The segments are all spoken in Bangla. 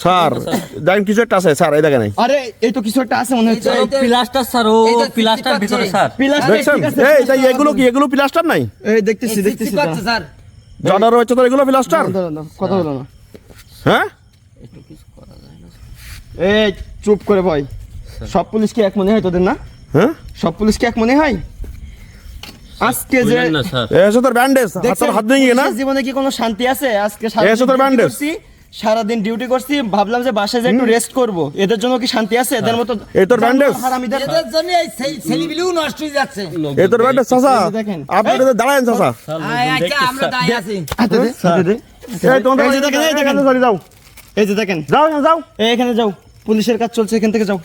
স্যার দেখেন কিছু একটা আছে স্যার এই দেখেন আরে এই তো কিছু একটা আছে মনে হচ্ছে প্লাস্টার স্যার ও প্লাস্টার ভিতরে স্যার প্লাস্টার দেখছেন এই তাই এগুলো কি এগুলো প্লাস্টার নাই এই দেখতেছি দেখতেছি স্যার তো এগুলো প্লাস্টার কথা বলো না হ্যাঁ এই চুপ করে ভাই সব পুলিশ কি এক মনে হয় তোদের না হ্যাঁ সব পুলিশ কি এক মনে হয় আজকে যে এসে তোর ব্যান্ডেজ হাত ভেঙে না জীবনে কি কোনো শান্তি আছে আজকে আছে তোর। করছি সারাদিন ডিউটি করছি ভাবলাম যে বাসায় যে একটু রেস্ট করব। এদের জন্য কি শান্তি আছে? এদের মতো এই তোর? হারামিদের এদের জন্য এই ছেলে- ছেলেপিলেও নষ্ট হয়ে যাচ্ছে। এ তোর ব্যান্ডেজ চাচা? দেখেন। আপনি এটা দাঁড়ায়েন চাচা। আচ্ছা আমরা দাঁড়িয়ে আছি। দে। এই তোমাদের এই দেখেন, এই দেখেন। সরি যাও। এই যে দেখেন। যাও যাও। এই এখানে যাও। পুলিশের কাজ চলছে এখান থেকে যাও।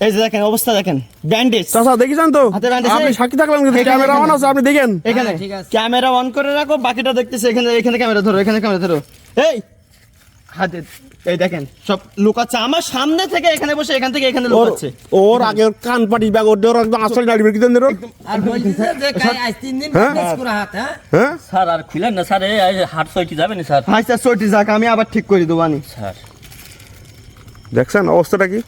এই যে দেখেন অবস্থা দেখেন। ব্যান্ডেজ। চাচা দেখেছেন তো? হাতে bandage আপনি সাক্ষী থাকলেন কিন্তু ক্যামেরা অন আছে আপনি দেখেন। এখানে। হ্যাঁ, ঠিক আছে। ক্যামেরা অন করে রাখো বাকিটা দেখতেছে। এখানে এখানে ক্যামেরা ধরো এখানে ক্যামেরা ধরো। এই হাতে এই দেখেন সব লুকাচ্ছে। আমার সামনে থেকে এখানে বসে এখান থেকে এখানে ওর লুকাচ্ছে। ওর আগে কান পাটি ব্যাগ ওর ওর একদম আসলে নাড়ি বের দেন আর বলতেছে যে কাই আজ তিন দিন হ্যাঁ? প্র্যাকটিস করা হাত হ্যাঁ? হ্যাঁ? স্যার আর খুলেন না স্যার এই হাট সইটি যাবে না স্যার। হাই স্যার সটি যাক আমি আবার ঠিক করে দেবো আনি। স্যার। দেখছেন অবস্থাটা কি?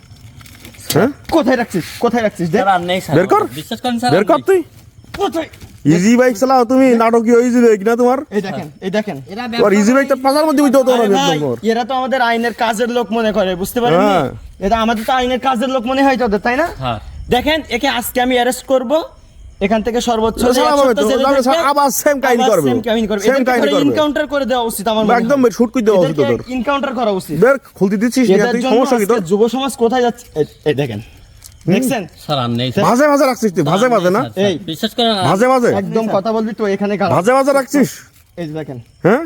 হ্যাঁ কোথায় রাখছিস? কোথায় রাখছিস? আর নেই স্যার। বের কর। বিশ্বাস করেন স্যার বের কর তুই। কোথায়? ইজি বাইক চালাও তুমি নাটকীয় ইজি বাইক না তোমার? এই দেখেন এই দেখেন। ইজি বাইকটা পাশার মধ্যে বুঝতে হতো। এরা তো আমাদের আইনের কাজের লোক মনে করে বুঝতে পারেন হ্যাঁ। এটা আমাদের তো আইনের কাজের লোক মনে হয় তোদের তাই না? হ্যাঁ। দেখেন একে আজকে আমি অ্যারেস্ট করব এখান থেকে সর্বোচ্চ তো তো, আবার same কাহিনী করবে। সেম কাহিনী করবে। Same কাহিনী করবে। এনকাউন্টার করে দেওয়া উচিত আমার একদম শুট করে দেওয়া উচিত তোদের। এনকাউন্টার করা উচিত। বের খুলতে দিচ্ছিস সমস্যা কি তোর? যুব সমাজ কোথায় যাচ্ছে? এই দেখেন। দেখছেন? স্যার ভাজে ভাজে রাখছিস তুই ভাজে ভাজে না? এই। বিশ্বাস করেন ভাজে ভাজে একদম কথা বলবি তো এখানে। ভাজে ভাজে রাখছিস? এই যে দেখেন। হ্যাঁ?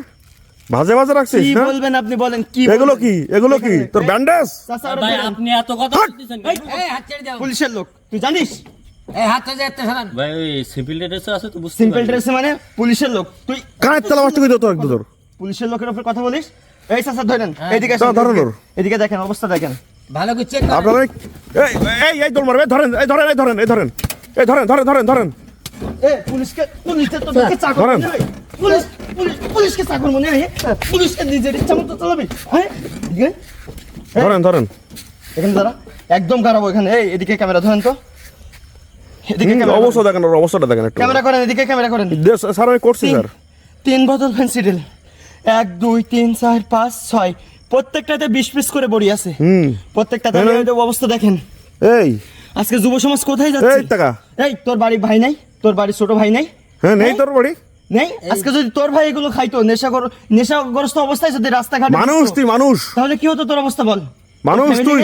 ভাজে ভাজে রাখছিস না? বলবেন আপনি বলেন কি এগুলো কি? এগুলো কি? তোর ব্যান্ডেজ? ভাই আপনি এত কথা বলতেছেন এই হাত ছেড়ে দাও। পুলিশের লোক তুই জানিস? এই হাত ছেড়ে একটা সরান। ভাই ওই সিভিল ড্রেসে আছে তো বুঝতে সিম্পল পারি। মানে পুলিশের লোক। তুই কানের তেলা মাস্ট করে দিও তোর একদম তোর? পুলিশের লোকের উপর কথা বলিস? এই চাচা ধরেন এদিকে চল, আসেন, ধরো, এদিকে। দেখেন অবস্থা দেখেন। ভালো করে চেক আপনারা এই এই এই দোল মারবে ধরেন এই ধরেন এই ধরেন এই ধরেন। এই ধরেন ধরেন ধরেন ধরেন। এ পুলিশকে পুলিশকে তো তোকে চাকর ধরেন। পুলিশ পুলিশ পুলিশকে চাকর মনে হয় হ্যাঁ? পুলিশকে নিজের ইচ্ছা মতো চালাবি হ্যাঁ? ধরেন ধরেন। এখানে দাঁড়া একদম খারাপ এখানে। এই এদিকে ক্যামেরা ধরেন তো। এদিকে অবস্থা দেখেন ওর অবস্থাটা দেখেন একটু। ক্যামেরা করেন এদিকে ক্যামেরা করেন। স্যার আমি করছি তিন- স্যার। তিন বোতল ফেন্সিডিল এক দুই তিন চার পাঁচ ছয়। প্রত্যেকটাতে বিশ পিস করে বড়ি আছে। হুম। প্রত্যেকটাতে হ্যাঁ, অবস্থা দেখেন। এই। আজকে যুব সমাজ কোথায় যাচ্ছে? এই টাকা। এই তোর বাড়ি ভাই নাই তোর বাড়ি ছোট ভাই নাই। হ্যাঁ নেই তোর বাড়ি? নেই? আজকে যদি তোর ভাই এগুলো খাইতো নেশাগ্র নেশাগ্রস্ত অবস্থায় যদি রাস্তাঘাটে মানুষ তুই মানুষ। তাহলে কি হতো তোর অবস্থা বল? মানুষ তুই।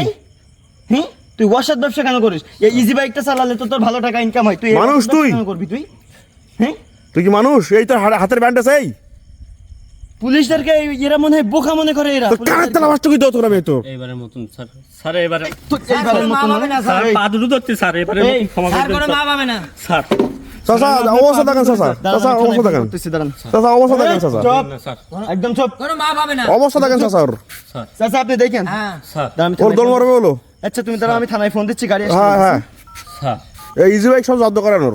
হ্যাঁ তুই ওয়াসার ব্যবসা কেন করিস? এই ইজি বাইকটা চালালে তো তোর ভালো টাকা ইনকাম হয়। তুই মানুষ তুই। কেন করবি তুই? হ্যাঁ তুই কি মানুষ? এই তোর হাতের ব্যান্ডেজ এই? পুলিশদেরকে এরা মনে হয় বোকা মনে করে এরা। কানের তেলা এইবারের মতন স্যার। স্যার এবারে তো এইবারের মতন স্যার। স্যার পা দুটো ধরতে স্যার এবারে ক্ষমা স্যার করে কোনো মা স্যার। পাবে না। স্যার। চাচা অবস্থা দেখেন চাচা। চাচা অবস্থা থানায় দেখেন। ফোন চাচা অবস্থা দেখেন চাচা। চুপ, না, স্যার। একদম চুপ। কোনো মা পাবে না। অবস্থা দেখেন চাচা ওর স্যার। চাচা আপনি দেখেন। হ্যাঁ। স্যার। ওর মারবে আচ্ছা তুমি দাঁড়াও আমি থানায় ফোন দিচ্ছি গাড়ি হ্যাঁ হ্যাঁ। স্যার। এই ইজি বাইক সব জব্দ করেন ওর।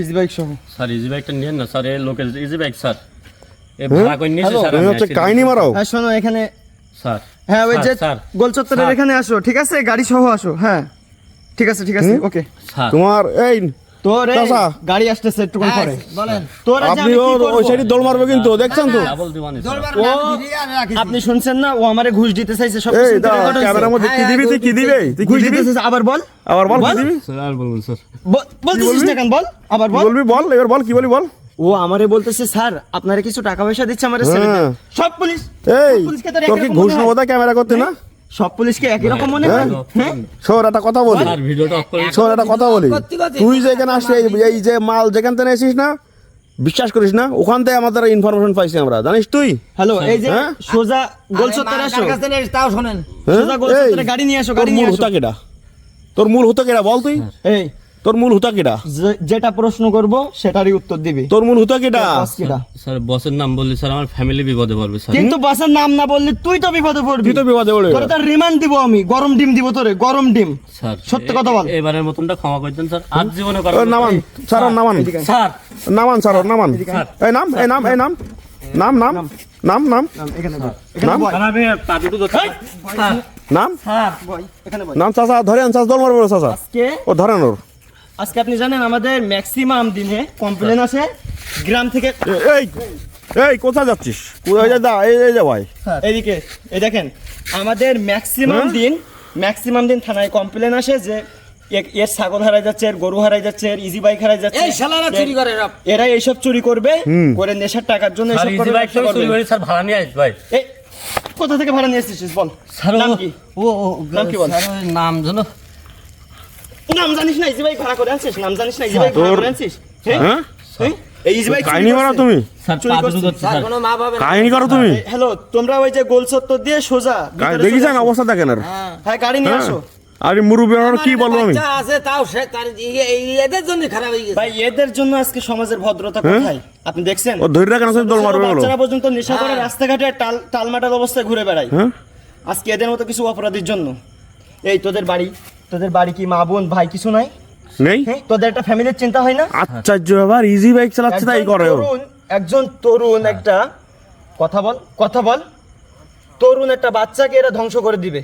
ইজি বাইক সহ স্যার ইজি বাইকটা নিয়েন না স্যার। এই লোকের ইজি বাইক স্যার। কাহিনী মারাও? হ্যাঁ শোনো এখানে স্যার হ্যাঁ ওই যে স্যার, স্যার। গোলচত্বরের এখানে আসো ঠিক আছে? গাড়ি সহ আসো হ্যাঁ। ঠিক আছে ঠিক আছে ওকে। তোমার এই তোর গাড়ি আসতেছে হ্যাঁ, পরে। বলেন। তোর আপনি? ওই সাইডে দোল মারবে কিন্তু দেখছেন তো? ও, আপনি শুনছেন না? ও আমারে ঘুষ দিতে চাইছে সব কিছু। ক্যামেরার মধ্যে কি দিবি তুই কি দিবি? তুই কি দিবি? আবার বল। আবার বল কি বল। দিবি? স্যার আর বলুন স্যার। ব- বলতেছিস না কেন? বল আবার বল। বলবি? বল এবার বল কি বলি বল? ও আমারে বলতেছে স্যার আপনারা কিছু টাকা পয়সা দিচ্ছে আমারে হ্যাঁ। সব পুলিশ এই পুলিশকে তোর তোর কি ঘুষ মনে ক্যামেরা করতে না? সব পুলিশকে একই রকম মনে হয়। হ্যাঁ। শোর একটা কথা বলি। স্যার ভিডিওটা অফ করে শোন একটা কথা বলি। তুই যেখানে আসছিস এই- এই যে মাল যেখান থেকে এসিস না বিশ্বাস করিস না ওখান থেকে আমাদের ইনফরমেশন পাইছি আমরা। জানিস তুই? হ্যালো এই যে হ্যাঁ? সোজা গোলচত্বরে আসো কার কাছে নেই, তাও শোনেন। হ্যাঁ? সোজা গোলচত্বরে গাড়ি নিয়ে আসো তোর গাড়ি নিয়ে মূল আসো। তোর মূল হুতা কেডা? বল তুই। এই তোর মূল হুতা কেডা? যে- যেটা প্রশ্ন করব সেটারই উত্তর দিবি। তোর মূল হুতা কেডা? স্যার বসের নাম বললে স্যার আমার ফ্যামিলি বিপদে পড়বে স্যার। কিন্তু বাসের নাম না বললে তুই তো বিপদে পড়বি। তুই তো বিপদে পড়বি। তোরে তো রিমান্ড দিব আমি। গরম ডিম দিব তোরে গরম ডিম। স্যার সত্যি কথা বল। এবারের মতনটা ক্ষমা করে দেন স্যার। আজ জীবনে নামান স্যার নামান। স্যার। নামান স্যার নামান। এই নাম এই নাম এই নাম। নাম নাম নাম নাম। নাম, এখানে বয়। এখানে নাম? নাম? স্যার। বয় এখানে বয়। নাম চাচা ধরেন চাচা দল মারবো চাচা। আজকে? ও ধরেন ওর। আজকে আপনি জানেন আমাদের ম্যাক্সিমাম দিনে কমপ্লেন আসে গ্রাম থেকে এই এই কোথায় যাচ্ছিস? কোথায় যা দা এই এই যা ভাই। এদিকে এই দেখেন আমাদের ম্যাক্সিমাম হ্যাঁ? দিন ম্যাক্সিমাম দিন থানায় কমপ্লেন আসে যে এর ছাগল হারাই যাচ্ছে এর গরু হারাই যাচ্ছে এর ইজি বাইক হারাই যাচ্ছে। এই শালারা চুরি করে এরা। এরা এইসব চুরি করবে করে নেশার টাকার জন্য এসব ইজি করে বাইক চুরি করে স্যার ভাড়া নিয়ে আইস ভাই। এই কোথা থেকে ভাড়া নিয়ে এসেছিস বল? স্যার নাম ও- কি? ও ও নাম কি বল? নাম জানো? নাম জানিস না ইজি ভাড়া করে আনছিস? নাম জানিস না ইজি ভাড়া করে আনছিস? হ্যাঁ? হ্যাঁ? হ্যাঁ? এই ইজি কাহিনী করো তুমি। স্যার চুরি পাটি করছি। তো স্যার। কোনো মা পাবে না কাহিনী করো তুমি। হ্যালো তোমরা ওই যে গোল চত্বর দিয়ে সোজা ভিতরে দেখিছেন অবস্থা দেখেন আর হ্যাঁ গাড়ি নিয়ে আসো। আরে মুরুবি আর কি বলব আমি? আছে তাও সে তার এই- এই- এদের জন্য খারাপ হয়ে গেছে। ভাই এদের জন্য আজকে সমাজের ভদ্রতা কোথায়? আপনি দেখছেন? ও ধরে রাখেন দল মারবে বলো বাচ্চারা পর্যন্ত নেশা করে রাস্তাঘাটে টাল টালমাটাল অবস্থায় ঘুরে বেড়ায়। হ্যাঁ? আজকে এদের মতো কিছু অপরাধীর জন্য। এই তোদের বাড়ি তোদের বাড়ি কি মা বোন ভাই কিছু নাই? নেই? হ্যাঁ তোদের একটা ফ্যামিলির চিন্তা হয় না? আশ্চর্য ব্যাপার ইজি বাইক চালাচ্ছে তাই করে ও। একজন তরুণ একটা কথা বল কথা বল। তরুণ একটা বাচ্চাকে এরা ধ্বংস করে দিবে।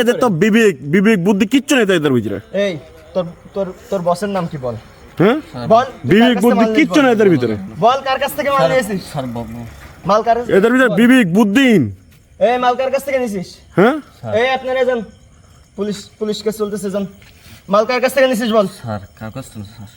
এদের তো বিবেক বিবেক বুদ্ধি কিচ্ছু নেই এদের ভিতরে। এই তোর তোর তোর বসের নাম কি বল? হ্যাঁ? বল বিবেক বুদ্ধি কিচ্ছু বল? নেই এদের ভিতরে। বল কার কাছ থেকে মাল নিয়েছিস? স্যার বাবু মাল কার এদের ভিতরে বিবেক বুদ্ধিহীন। এই মাল কার কাছ থেকে নিছিস হ্যাঁ? এই আপনারা যান পুলিশ পুলিশ কেস চলতেছে যান মাল কার কাছ থেকে নিছিস বল? স্যার, কার কাছ থেকে স্যার